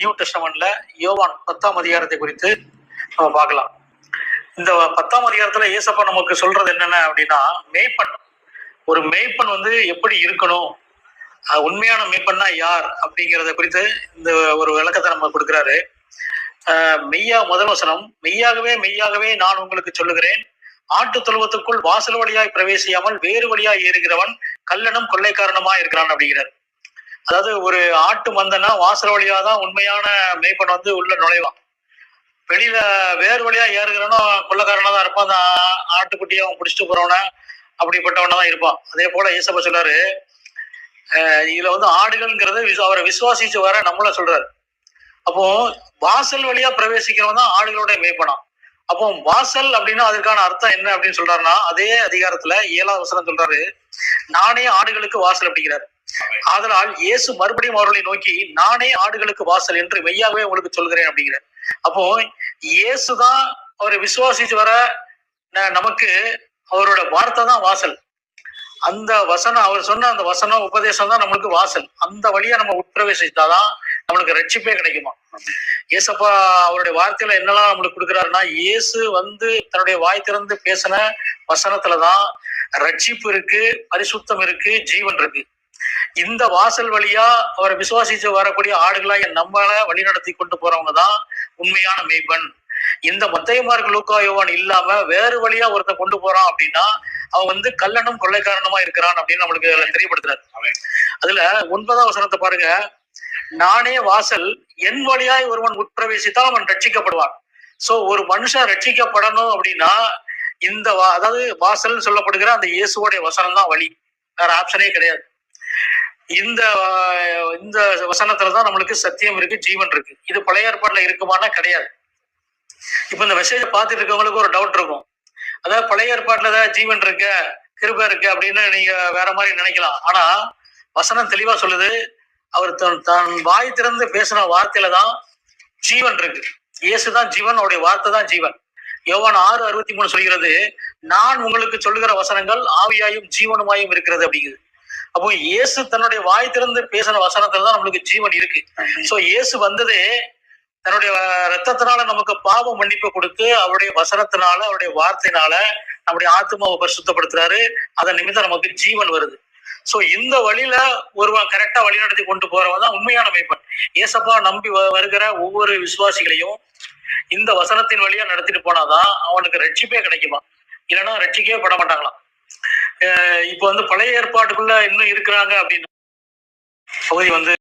New டெஸ்டமெண்ட்ல யோவான் பத்தாம் அதிகாரத்தை குறித்து நம்ம பார்க்கலாம். இந்த பத்தாம் அதிகாரத்துல ஏசப்பா நமக்கு சொல்றது என்னென்ன அப்படின்னா மேய்ப்பன். ஒரு மேய்ப்பன் வந்து எப்படி இருக்கணும்? உண்மையான மேய்ப்பன்னா யார் அப்படிங்கிறத குறித்து இந்த ஒரு விளக்கத்தை நம்ம கொடுக்குறாரு. மெய்யா முதல் வசனம் மெய்யாகவே மெய்யாகவே நான் உங்களுக்கு சொல்லுகிறேன். ஆட்டு தொழுவத்துக்குள் வாசல் வழியாய் பிரவேசியாமல் வேறு வழியாய் ஏறுகிறவன் கல்லனும் கொள்ளைக்காரனுமா இருக்கிறான் அப்படிங்கிறார். அதாவது ஒரு ஆட்டு மந்தனா வாசல் வழியா தான் உண்மையான மெய்ப்பன் வந்து உள்ள நுழைவான். வெளியில வேறு வழியா ஏறுகிறவனோ கொள்ளக்காரனா தான் இருப்பான். அந்த ஆட்டுக்குட்டியை அவன் பிடிச்சிட்டு போறவன அப்படிப்பட்டவனா தான் இருப்பான். அதே போல ஈசப்ப சொல்றாரு இதுல வந்து ஆடுகள்ங்கிறது அவரை விசுவாசிச்சு வர நம்மள சொல்றாரு. அப்போ வாசல் வழியா பிரவேசிக்கிறவன் தான் ஆடுகளோட மேய்ப்பனான் அப்போ வாசல் அப்படின்னா அதற்கான அர்த்தம் என்ன அப்படின்னு சொல்றாருன்னா அதே அதிகாரத்துல ஏழாவது வசனம் சொல்றாரு நானே ஆடுகளுக்கு வாசல் அப்படிங்கிறாரு. ஆதலால் இயேசு மறுபடியும் அவர்களை நோக்கி நானே ஆடுகளுக்கு வாசல் என்று மெய்யாகவே உங்களுக்கு சொல்கிறேன் அப்படிங்கிற அப்போ இயேசுதான் அவரை விசுவாசிச்சு வர நமக்கு அவரோட வார்த்தை தான் வாசல். அந்த வசனம் அவர் சொன்ன அந்த வசனம் உபதேசம் தான் நம்மளுக்கு வாசல். அந்த வழியா நம்ம உட்பிரவேசித்தாதான் நம்மளுக்கு ரட்சிப்பே கிடைக்குமா? ஏசப்பா அவருடைய வார்த்தையில என்னெல்லாம் நம்மளுக்கு கொடுக்குறாருன்னா இயேசு வந்து தன்னுடைய வாய் திறந்து பேசின வசனத்துலதான் ரட்சிப்பு இருக்கு பரிசுத்தம் இருக்கு ஜீவன் இருக்கு. இந்த வாசல் வழியா அவரை விசுவாசிச்சு வரக்கூடிய ஆடுகளா என் நம்மள வழி நடத்தி கொண்டு போறவங்க தான் உண்மையான மெய்ப்பன். இந்த மத்தையமார்க் லூக்கா யோவான் இல்லாம வேறு வழியா ஒருத்த கொண்டு போறான் அப்படின்னா அவன் வந்து கல்லனும் கொள்ளைக்காரனுமா இருக்கிறான் அப்படின்னு நம்மளுக்கு தெரியப்படுத்துறாரு. அதுல ஒன்பதாம் வசனத்தை பாருங்க. நானே வாசல் என் வழியாய் ஒருவன் உட்பிரவேசித்தால் அவன் ரட்சிக்கப்படுவான். சோ ஒரு மனுஷன் ரட்சிக்கப்படணும் அப்படின்னா இந்த வா- அதாவது வாசல் சொல்லப்படுகிற அந்த இயேசுவோடைய வசனம் தான் வழி. வேற ஆப்ஷனே கிடையாது. இந்த இந்த வசனத்துல தான் நம்மளுக்கு சத்தியம் இருக்கு ஜீவன் இருக்கு. இது பழைய ஏற்பாடுல இருக்குமானா கிடையாது. இப்ப இந்த மெசேஜ் பார்த்துட்டு இருக்கவங்களுக்கு ஒரு டவுட் இருக்கும். அதாவது பழைய ஏற்பாட்டுல தான் ஜீவன் இருக்க கிருப இருக்கு அப்படின்னு நீங்க வேற மாதிரி நினைக்கலாம். ஆனா வசனம் தெளிவா சொல்லுது அவர் தன் தன் வாய் திறந்து பேசின வார்த்தையில தான் ஜீவன் இருக்கு. இயேசுதான் ஜீவன் அவருடைய வார்த்தை தான் ஜீவன். யோவான் ஆறு அறுபத்தி மூணு சொல்கிறது நான் உங்களுக்கு சொல்லுகிற வசனங்கள் ஆவியாயும் ஜீவனுமாயும் இருக்கிறது அப்படிங்குது. அப்போ இயேசு தன்னுடைய வாய் திறந்து பேசின வசனத்துல தான் நம்மளுக்கு ஜீவன் இருக்கு. சோ இயேசு வந்ததே தன்னுடைய ரத்தத்தினால நமக்கு பாவ மன்னிப்பு கொடுத்து அவருடைய வசனத்தினால அவருடைய வார்த்தையினால நம்முடைய ஆத்மாவை பரிசுத்தப்படுத்துறாரு. அதன் நிமித்தம் நமக்கு ஜீவன் வருது. சோ இந்த வழியில ஒருவன் கரெக்டா வழி நடத்தி கொண்டு போறவன் தான் உண்மையான மெய்ப்பன். ஏசப்பா நம்பி வ- வருகிற ஒவ்வொரு விசுவாசிகளையும் இந்த வசனத்தின் வழியா நடத்திட்டு போனாதான் அவனுக்கு ரட்சிப்பே கிடைக்குமா இல்லைன்னா ரட்சிக்கவே பட மாட்டாங்களாம். இப்ப வந்து பழைய ஏற்பாட்டுக்குள்ள இன்னும் இருக்கிறாங்க அப்படின்னு. பகுதி வந்து